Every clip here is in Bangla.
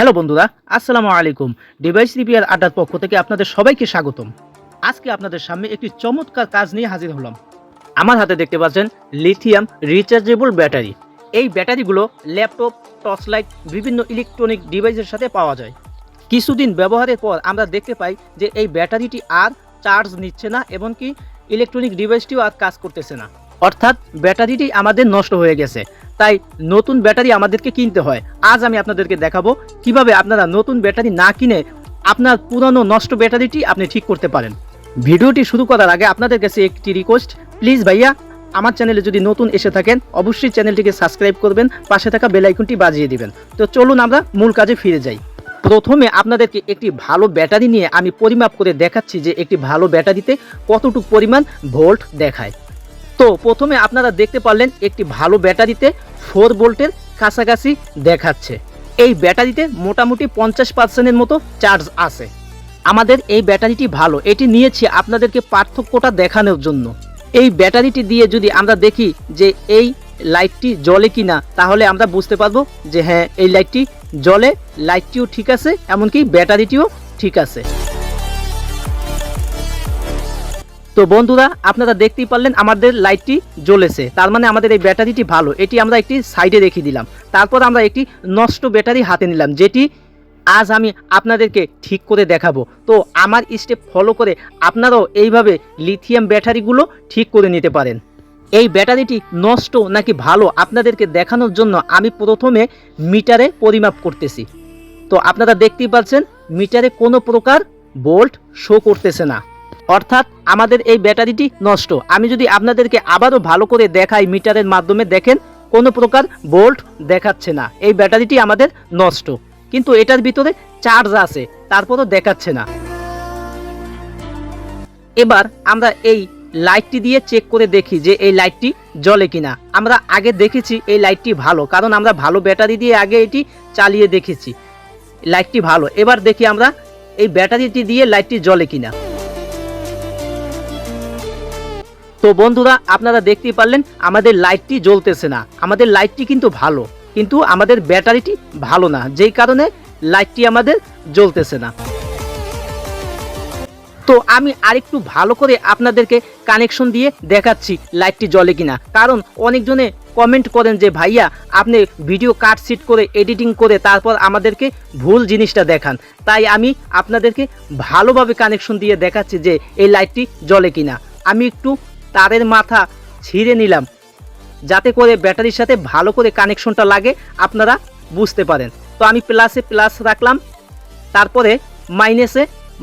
হ্যালো বন্ধুরা, আসসালামু আলাইকুম। ডিভাইস রিপেয়ার আড্ডার পক্ষ থেকে আপনাদের সবাইকে স্বাগতম। আজকে আপনাদের সামনে একটি চমৎকার কাজ নিয়ে হাজির হলাম। আমার হাতে দেখতে পাচ্ছেন লিথিয়াম রিচার্জেবল ব্যাটারি। এই ব্যাটারিগুলো ল্যাপটপ টর্চ লাইট বিভিন্ন ইলেকট্রনিক ডিভাইসের সাথে পাওয়া যায়। কিছুদিন ব্যবহারের পর আমরা দেখতে পাই যে এই ব্যাটারিটি আর চার্জ নিচ্ছে না, এমনকি ইলেকট্রনিক ডিভাইসটিও আর কাজ করতেছে না। অর্থাৎ ব্যাটারিটি আমাদের নষ্ট হয়ে গেছে। তাই নতুন ব্যাটারি আমাদেরকে কিনতে হয়। আজ আমি আপনাদেরকে দেখাবো কীভাবে আপনারা নতুন ব্যাটারি না কিনে আপনার পুরনো নষ্ট ব্যাটারিটি আপনি ঠিক করতে পারেন। ভিডিওটি শুরু করার আগে আপনাদের কাছে একটি রিকোয়েস্ট প্লিজ ভাইয়া, আমার চ্যানেলে যদি নতুন এসে থাকেন, অবশ্যই চ্যানেলটিকে সাবস্ক্রাইব করবেন, পাশে থাকা বেল আইকনটি বাজিয়ে দিবেন। তো চলুন আমরা মূল কাজে ফিরে যাই। প্রথমে আপনাদেরকে একটি ভালো ব্যাটারি নিয়ে আমি পরিমাপ করে দেখাচ্ছি যে একটি ভালো ব্যাটারিতে কতটুকু পরিমাণ ভোল্ট দেখায়। তো প্রথমে আপনারা দেখতে পারলেন একটি ভালো ব্যাটারিতে ফোর ভোল্টের কাছাকাছি দেখাচ্ছে। এই ব্যাটারিতে মোটামুটি পঞ্চাশ পার্সেন্টের মতো চার্জ আছে। আমাদের এই ব্যাটারিটি ভালো। এটি নিয়েছি আপনাদেরকে পার্থক্যটা দেখানোর জন্য। এই ব্যাটারিটি দিয়ে যদি আমরা দেখি যে এই লাইটটি জ্বলে কি না তাহলে আমরা বুঝতে পারব যে হ্যাঁ এই লাইটটি জ্বলে, লাইটটিও ঠিক আছে, এমনকি ব্যাটারিটিও ঠিক আছে। তো বন্ধুরা, আপনারা দেখতেই পারলেন আমাদের লাইটটি জ্বলেছে। তার মানে আমাদের এই ব্যাটারিটি ভালো। এটি আমরা একটি সাইডে রেখে দিলাম। তারপর আমরা একটি নষ্ট ব্যাটারি হাতে নিলাম, যেটি আজ আমি আপনাদেরকে ঠিক করে দেখাবো। তো আমার স্টেপ ফলো করে আপনারাও এইভাবে লিথিয়াম ব্যাটারিগুলো ঠিক করে নিতে পারেন। এই ব্যাটারিটি নষ্ট নাকি ভালো আপনাদেরকে দেখানোর জন্য আমি প্রথমে মিটারে পরিমাপ করতেছি। তো আপনারা দেখতেই পাচ্ছেন, মিটারে কোনো প্রকার বোল্ট শো করতেছে না। অর্থাৎ আমাদের এই ব্যাটারিটি নষ্ট। আমি যদি আপনাদেরকে আবারও ভালো করে দেখাই মিটারের মাধ্যমে, দেখেন কোনো প্রকার বোল্ট দেখাচ্ছে না। এই ব্যাটারিটি আমাদের নষ্ট। কিন্তু এটার ভিতরে চার্জ আছে, তারপরও দেখাচ্ছে না। এবার আমরা এই লাইটটি দিয়ে চেক করে দেখি যে এই লাইটটি জ্বলে কিনা। আমরা আগে দেখেছি এই লাইটটি ভালো, কারণ আমরা ভালো ব্যাটারি দিয়ে আগে এটি চালিয়ে দেখেছি। লাইটটি ভালো। এবার দেখি আমরা এই ব্যাটারিটি দিয়ে লাইটটি জ্বলে কিনা। তো বন্ধুরা, আপনারা দেখতেই পারলেন, আমাদের লাইটটি জ্বলতেছে না। আমাদের লাইটটি কিন্তু ভালো, কিন্তু আমাদের ব্যাটারিটি ভালো না, যেই কারণে লাইটটি আমাদের জ্বলতেছে না। তো আমি আরেকটু ভালো করে আপনাদেরকে কানেকশন দিয়ে দেখাচ্ছি লাইটটি জ্বলে কিনা। কারণ অনেকজনে কমেন্ট করেন যে, ভাইয়া, আপনি ভিডিও কাটসিট করে এডিটিং করে তারপর আমাদেরকে ভুল জিনিসটা দেখান। তাই আমি আপনাদেরকে ভালোভাবে কানেকশন দিয়ে দেখাচ্ছি যে, এই লাইটটি জ্বলে কিনা। আমি একটু তারের মাথা ছিঁড়ে নিলাম। যাতে করে ব্যাটারির সাথে ভালো করে কানেকশনটা লাগে, আপনারা বুঝতে পারেন। তো আমি প্লাসে প্লাস রাখলাম, তারপরে মাইনাসে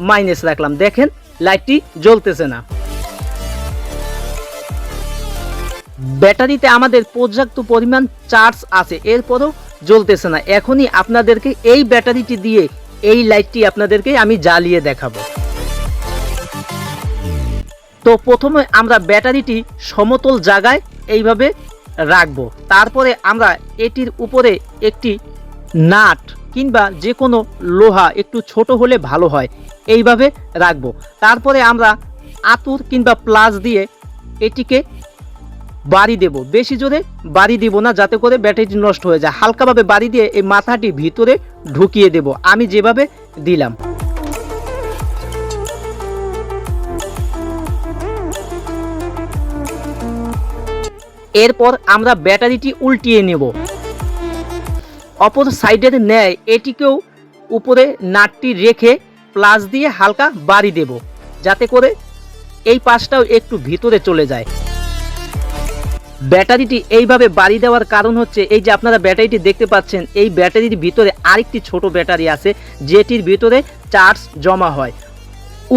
মাইনাস রাখলাম। দেখেন লাইটটি জ্বলতেছে না। ব্যাটারিতে আমাদের পর্যাপ্ত পরিমাণ চার্জ আছে, এরপরও জ্বলতেছে না। এখনই আপনাদেরকে এই ব্যাটারিটি দিয়ে এই লাইটটি আপনাদেরকে আমি জ্বালিয়ে দেখাবো। তো প্রথমে আমরা ব্যাটারিটি সমতল জায়গায় এইভাবে রাখব। তারপরে আমরা এটির উপরে একটি নাট কিংবা যে কোনো লোহা একটু ছোট হলে ভালো হয়, এইভাবে রাখব। তারপরে আমরা আতুর কিংবা প্লাস দিয়ে এটিকে বাড়ি দেব। বেশি জোরে বাড়ি দিব না, যাতে করে ব্যাটারিটি নষ্ট হয়ে যায়। হালকাভাবে বাড়ি দিয়ে এই মাথাটি ভিতরে ঢুকিয়ে দেব। আমি যেভাবে দিলাম। এরপর আমরা ব্যাটারিটি উল্টিয়ে নেব। অপর সাইডের ন্যায় এটিকেও উপরে নাটটি রেখে প্লাস দিয়ে হালকা বাড়ি দেব, যাতে করে এই পাশটাও একটু ভিতরে চলে যায়। ব্যাটারিটি এইভাবে বাড়ি দেওয়ার কারণ হচ্ছে, এই যে আপনারা ব্যাটারিটি দেখতে পাচ্ছেন, এই ব্যাটারির ভিতরে আরেকটি ছোট ব্যাটারি আছে, যেটির ভিতরে চার্জ জমা হয়।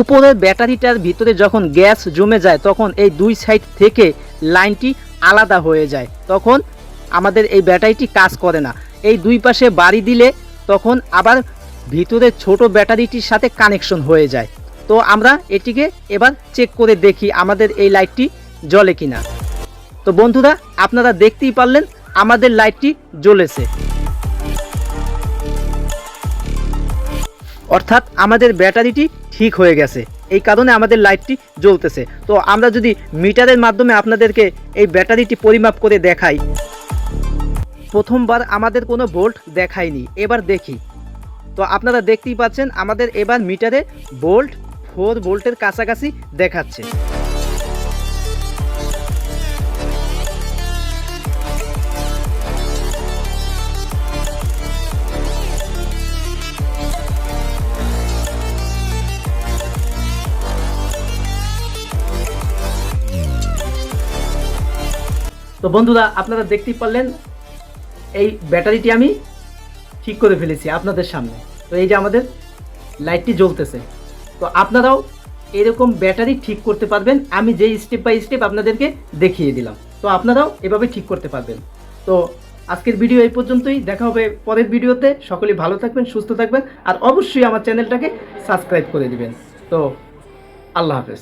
উপরের ব্যাটারিটার ভিতরে যখন গ্যাস জমে যায়, তখন এই দুই সাইড থেকে লাইনটি আলাদা হয়ে যায়। তখন আমাদের এই ব্যাটারিটি কাজ করে না। এই দুই পাশে বাড়ি দিলে তখন আবার ভিতরে ছোট ব্যাটারিটির সাথে কানেকশন হয়ে যায়। তো আমরা এটিকে এবার চেক করে দেখি আমাদের এই লাইটটি জ্বলে কিনা। তো বন্ধুরা, আপনারা দেখতেই পারলেন আমাদের লাইটটি জ্বলেছে। অর্থাৎ আমাদের ব্যাটারিটি ঠিক হয়ে গেছে। এই কারণে আমাদের লাইটটি জ্বলতেছে। তো আমরা যদি মিটারের মাধ্যমে আপনাদেরকে এই ব্যাটারিটি পরিমাপ করে দেখাই। প্রথমবার আমাদের কোনো বোল্ট দেখায়নি। এবার দেখি। তো আপনারা দেখতেই পাচ্ছেন, আমাদের এবার মিটারে বোল্ট, ফোর ভোল্টের কাছাকাছি দেখাচ্ছে। তো বন্ধুরা, আপনারা দেখতেই পারলেন, এই ব্যাটারিটি আমি ঠিক করে ফেলেছি আপনাদের সামনে। তো এই যে আমাদের লাইটটি জ্বলতেছে। তো আপনারাও এরকম ব্যাটারি ঠিক করতে পারবেন। আমি যেই স্টেপ বাই স্টেপ আপনাদেরকে দেখিয়ে দিলাম। তো আপনারাও এভাবে ঠিক করতে পারবেন। তো আজকের ভিডিও এই পর্যন্তই। দেখা হবে পরের ভিডিওতে সকলেই ভালো থাকবেন, সুস্থ থাকবেন, আর অবশ্যই আমার চ্যানেলটাকে সাবস্ক্রাইব করে দিবেন। তো আল্লাহ হাফেজ।